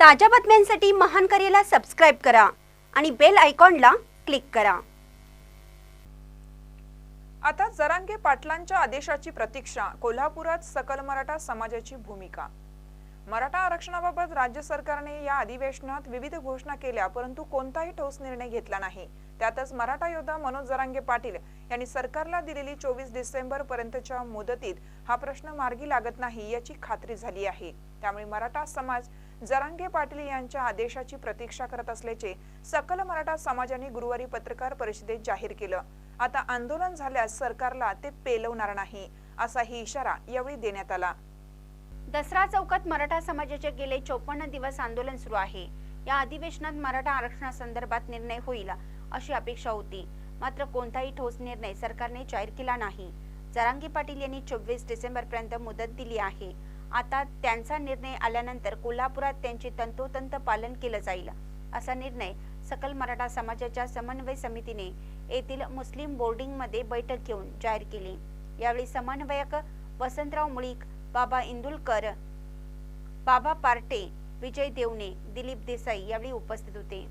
ताज्या बातम्यांसाठी महान करेला सबस्क्राईब करा आणि बेल आयकॉनला क्लिक करा. आता जरांगे पाटलांच्या आदेशाची प्रतीक्षा कोल्हापुरात सकल मराठा समाजाची भूमिका. मराठा आरक्षणाबाबत राज्य सरकारने या अधिवेशनात विविध घोषणा केल्या परंतु कोणताही ठोस निर्णय घेतला नाही. त्यातच मराठा योद्धा मनोज जरांगे पाटील यांनी सरकारला दिलेली चोवीस डिसेंबर पर्यंतच्या मुदतीत हा प्रश्न मार्गी लागत नाही याची खात्री झाली आहे. त्यामुळे मराठा समाज जरांगे पाटील यांच्या आदेशाची प्रतीक्षा करत असल्याचे सकल मराठा समाजाने गुरुवारी पत्रकार परिषदेत जाहीर केलं. आता आंदोलन झाल्यास सरकारला ते पेलवणार नाही असाही इशारा यावेळी देण्यात आला. दसरा चौकात मराठा समाजाचे गेले चोपन्न दिवस आंदोलन सुरू आहे. या अधिवेशनात मराठा आरक्षणासंदर्भात निर्णय होईल अशी अपेक्षा होती. मात्र कोणताही ठोस निर्णय सरकारने जाहीर केला नाही. जरांगी पाटील यांनी चोवीस डिसेंबर पर्यंत मुदत दिली आहे. आता त्यांचा निर्णय आल्यानंतर कोल्हापुरात त्यांचे तंतोतंत पालन केलं जाईल. असा निर्णय सकल मराठा समाजाच्या समन्वय समितीने येथील मुस्लिम बोर्डिंगमध्ये बैठक घेऊन जाहीर केली. यावेळी समन्वयक वसंतराव मुळीक बाबा इंदुलकर बाबा पार्टे विजय देवणे दिलीप देसाई यावेळी उपस्थित होते.